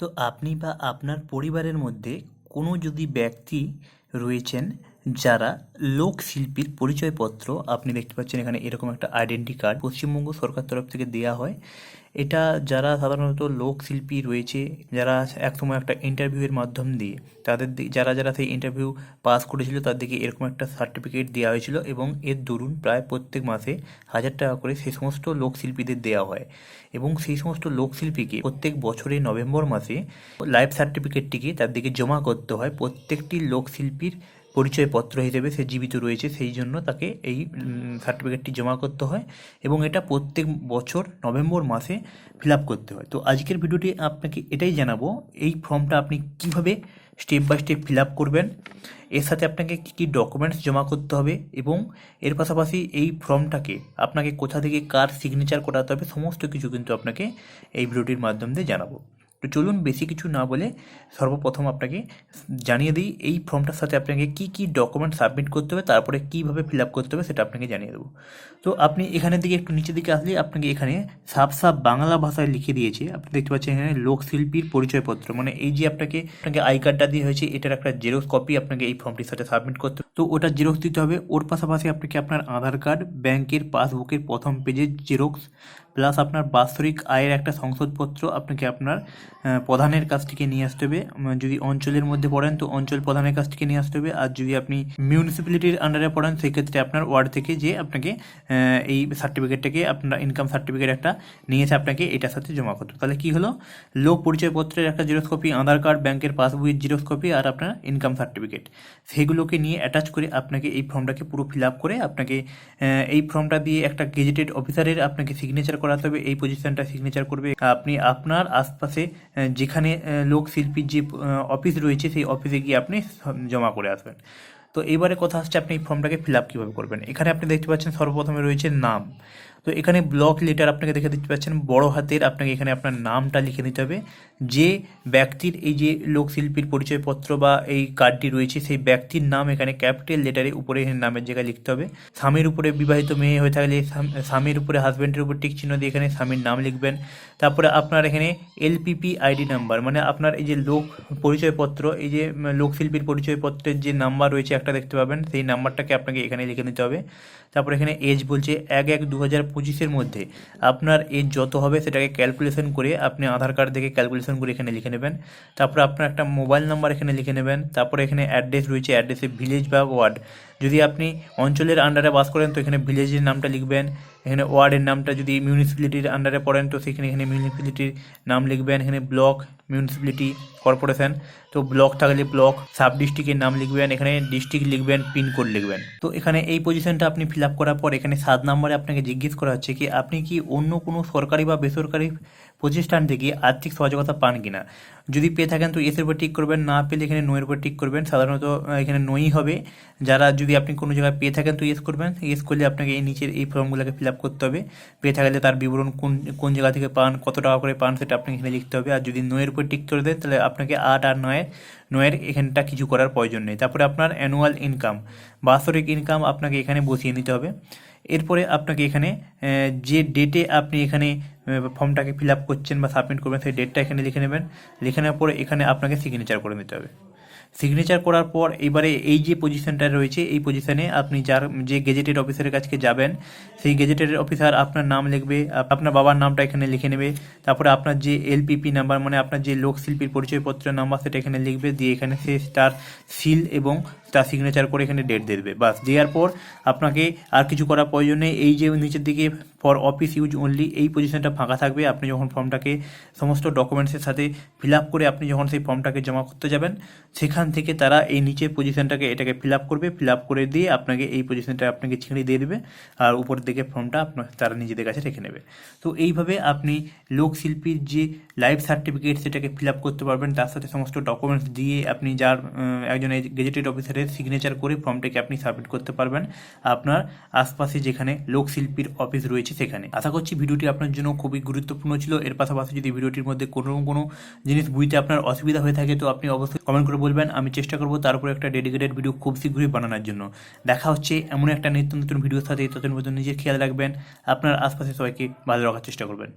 তো আপনি বা আপনার পরিবারের মধ্যে কোনো যদি ব্যক্তি রয়েছেন যারা লোকশিল্পীর পরিচয়পত্র আপনি দেখতে পাচ্ছেন এখানে এরকম একটা আইডেন্টি কার্ড পশ্চিমবঙ্গ সরকার তরফ থেকে দেওয়া হয়। এটা যারা সাধারণত লোকশিল্পী রয়েছে, যারা একসময় একটা ইন্টারভিউয়ের মাধ্যম দিয়ে তাদের যারা যারা সেই ইন্টারভিউ পাস করেছিল তাদেরকে এরকম একটা সার্টিফিকেট দেওয়া হয়েছিল এবং এর দরুন প্রায় প্রত্যেক মাসে হাজার টাকা করে সেই সমস্ত লোকশিল্পীদের দেওয়া হয় এবং সেই সমস্ত লোকশিল্পীকে প্রত্যেক বছরে নভেম্বর মাসে লাইফ সার্টিফিকেটটিকে তাদেরকে জমা করতে হয় প্রত্যেকটি লোকশিল্পীর পরিচয়পত্র হিসেবে সে জীবিত রয়েছে, সেই জন্য তাকে এই সার্টিফিকেটটি জমা করতে হয় এবং এটা প্রত্যেক বছর নভেম্বর মাসে ফিল আপ করতে হয়। তো আজকের ভিডিওটি আপনাকে এটাই জানাব, এই ফর্মটা আপনি কীভাবে step by step fill up করবেন, এর সাথে আপনাকে কী কী ডকুমেন্টস জমা করতে হবে এবং এর পাশাপাশি এই ফর্মটাকে আপনাকে কোথা থেকে কার সিগনেচার করাতে হবে, সমস্ত কিছু কিন্তু আপনাকে এই ভিডিওটির মাধ্যম দিয়ে জানাব। তো চলুন বেশি কিছু না বলে সর্বপ্রথম আপনাকে জানিয়ে দিই, এই ফর্মটার সাথে আপনাকে কি কি ডকুমেন্ট সাবমিট করতে হবে, তারপরে কীভাবে ফিল আপ করতে হবে সেটা আপনাকে জানিয়ে দেবো তো আপনি এখানের দিকে একটু নিচের দিকে আসলে আপনাকে এখানে সাফ সাফ বাংলা ভাষায় লিখে দিয়েছে আপনি দেখতে পাচ্ছেন এখানে লোকশিল্পীর পরিচয়পত্র মানে এই যে আপনাকে আপনাকে আই কার্ডটা দিয়ে হয়েছে, এটার একটা জেরক্স কপি আপনাকে এই ফর্মটির সাথে সাবমিট করতে। তো ওটা জেরক্স দিতে হবে, ওর পাশাপাশি আপনাকে আপনার আধার কার্ড ব্যাংকের পাসবুকের প্রথম পেজের জেরক্স প্লাস আপনার বাৎসরিক আয়ের একটা সংসদপত্র আপনাকে আপনার প্রধানের কাছ থেকে নিয়ে আসতে হবে। যদি অঞ্চলের মধ্যে পড়েন তো অঞ্চল প্রধানের কাছ থেকে নিয়ে আসতে হবে। আর যদি আপনি মিউনিসিপ্যালিটির আন্ডারে পড়েন, সেক্ষেত্রে আপনার ওয়ার্ড থেকে যে আপনাকে এই সার্টিফিকেটটাকে আপনার ইনকাম সার্টিফিকেট একটা নিয়ে এসে আপনাকে, এটার সাথে জমা করতে তাহলে কী হলো? লোক পরিচয়পত্রের একটা জেরক্স কপি আধার কার্ড ব্যাংকের পাসবইয়ের জেরক্স কপি আর আপনার ইনকাম সার্টিফিকেট সেগুলোকে নিয়ে অ্যাটাচ করে আপনাকে এই ফর্মটাকে পুরো ফিল আপ করে আপনাকে এই ফর্মটা দিয়ে একটা গেজেটেড অফিসারের আপনাকে সিগনেচার করাতে হবে এই পজিশনটা সিগনেচার করবে। আপনি আপনার আশপাশে যেখানে লোক শিল্পীর যে অফিস রয়েছে, সেই অফিসে গিয়ে আপনি জমা করে আসবেন। তো এবারে কথা আসছে আপনি এই ফর্মটাকে ফিল আপ কীভাবে করবেন? এখানে আপনি দেখতে পাচ্ছেন সর্বপ্রথমে রয়েছে নাম। তো এখানে ব্লক লেটার আপনাকে দেখে দিতে পাচ্ছেন, বড় হাতের আপনাকে এখানে আপনার নামটা লিখে নিতে হবে। যে ব্যক্তির এই যে লোকশিল্পীর পরিচয়পত্র বা এই কার্ডটি রয়েছে, সেই ব্যক্তির নাম এখানে ক্যাপিটাল লেটারে উপরে নামের জায়গায় লিখতে হবে। স্বামীর উপরে বিবাহিত মেয়ে হয়ে থাকলে স্বামীর উপরে হাজব্যান্ডের উপর টিক চিহ্ন দিয়ে এখানে স্বামীর নাম লিখবেন। তারপরে আপনার এখানে এলপিপি আইডি নাম্বার মানে আপনার এই যে লোক পরিচয়পত্র, এই যে লোকশিল্পীর পরিচয়পত্রের যে নাম্বার রয়েছে একটা দেখতে পাবেন, সেই নাম্বারটাকে আপনাকে এখানে লিখে নিতে হবে। তারপরে এখানে এজ বলছে এক এক দু হাজার পঁচিশের মধ্যে আপনার এজ যত হবে সেটাকে ক্যালকুলেশন করে আপনি আধার কার্ড থেকে ক্যালকুলেশন করে এখানে লিখে নেবেন। তারপরে আপনার একটা মোবাইল নাম্বার এখানে লিখে নেবেন। তারপরে এখানে অ্যাড্রেস রয়েছে অ্যাড্রেসে ভিলেজ বা ওয়ার্ড যদি আপনি অঞ্চলের আন্ডারে বাস করেন তো এখানে ভিলেজের নামটা লিখবেন, এখানে ওয়ার্ডের নামটা যদি মিউনিসিপ্যালিটির আন্ডারে পড়েন তো সেখানে এখানে মিউনিসিপ্যালিটির নাম লিখবেন, এখানে ব্লক মিউনিসিপ্যালিটি কর্পোরেশন তো ব্লক থাকলে ব্লক সাব ডিস্ট্রিক্টের নাম লিখবেন, এখানে ডিস্ট্রিক্ট লিখবেন পিনকোড লিখবেন। তো এখানে এই পজিশনটা আপনি ফিল আপ করার পর এখানে সাত নম্বরে আপনাকে জিজ্ঞেস করা হচ্ছে কি, আপনি কি অন্য কোনো সরকারি বা বেসরকারি প্রতিষ্ঠান থেকে আর্থিক সহযোগিতা পান কিনা? যদি পেয়ে থাকেন, তো এসের উপর টিক করবেন, না পেলে এখানে নোয়ের উপর টিক করবেন। সাধারণত এখানে নোই হবে। যারা যদি আপনি কোনো জায়গায় পেয়ে থাকেন, তো ইয়েস করবেন। ইয়েস করলে আপনাকে এই নিচের এই ফর্মগুলোকে ফিল আপ করতে হবে। পেয়ে থাকলে তার বিবরণ কোন কোন জায়গা থেকে পান, কত টাকা করে পান, সেটা আপনাকে এখানে লিখতে হবে। আর যদি নোয়ের উপর টিক করে দেন, তাহলে আপনাকে আট আর নয়ের নয়ের এখানটা কিছু করার প্রয়োজন নেই। তারপরে আপনার অ্যানুয়াল ইনকাম বাৎসরিক ইনকাম আপনাকে এখানে বসিয়ে নিতে হবে। এরপরে আপনাকে এখানে যে ডেটে আপনি এখানে ফর্মটাকে ফিল আপ করছেন বা সাবমিট করবেন, সেই ডেটটা এখানে লিখে নেবেন। লিখে নেওয়ার পরে এখানে আপনাকে সিগনেচার করে নিতে হবে। সিগনেচার করার পর এবারে এই যে পজিশনটা রয়েছে, এই পজিশনে আপনি যার, যে গেজেটেড অফিসারের কাছে যাবেন, সেই গেজেটেড অফিসার আপনার নাম লিখবে, আপ- আপনার বাবার নামটা এখানে লিখে নেবে, তারপরে আপনার যে এলপিপি নাম্বার মানে আপনার যে লোকশিল্পীর পরিচয়পত্রের নাম্বার সেটা এখানে লিখবে, দিয়ে এখানে সে তার সিল এবং তার সিগনেচার করে এখানে ডেট দেবে। বাস, দেওয়ার পর আপনাকে আর কিছু করার প্রয়োজন নেই। এই যে নিচের দিকে ফর অফিস ইউজ অনলি এই পজিশনটা ফাঁকা থাকবে। আপনি যখন ফর্মটাকে সমস্ত ডকুমেন্টসের সাথে ফিল আপ করে আপনি যখন সেই ফর্মটাকে জমা করতে যাবেন, সেখান থেকে তারা এই নিচের পজিশনটাকে এটাকে ফিল আপ করবে। ফিল আপ করে দিয়ে আপনাকে এই পজিশনটা আপনাকে ছিঁড়ে দিয়ে দেবে আর উপরের দিকে ফর্মটা আপনার, তারা নিজেদের কাছে রেখে নেবে। তো এইভাবে আপনি লোকশিল্পীর যে লাইফ সার্টিফিকেট সেটাকে ফিল আপ করতে পারবেন। তার সাথে সমস্ত ডকুমেন্টস দিয়ে আপনি যার একজন গেজেটেড অফিসারের সিগনেচার করে ফর্মটাকে আপনি সাবমিট করতে পারবেন। আপনার আশপাশে যেখানে লোকশিল্পীর অফিস রয়েছে সেখানে। আশা করছি ভিডিওটি আপনার জন্য খুবই গুরুত্বপূর্ণ ছিল। এর পাশাপাশি যদি ভিডিওটির মধ্যে কোনো কোনো জিনিস বুঝতে আপনার অসুবিধা হয়ে থাকে, তো আপনি অবশ্যই কমেন্ট করে বলবেন। আমি চেষ্টা করব তার উপরে একটা ডেডিকেটেড ভিডিও খুব শীঘ্রই বানানোর জন্য। দেখা হচ্ছে এমন একটা নিত্য নতুন ভিডিওর সাথে। ততদিন পর্যন্ত নিজের খেয়াল রাখবেন। আপনার আশপাশে সবাইকে ভালো রাখার চেষ্টা করবেন।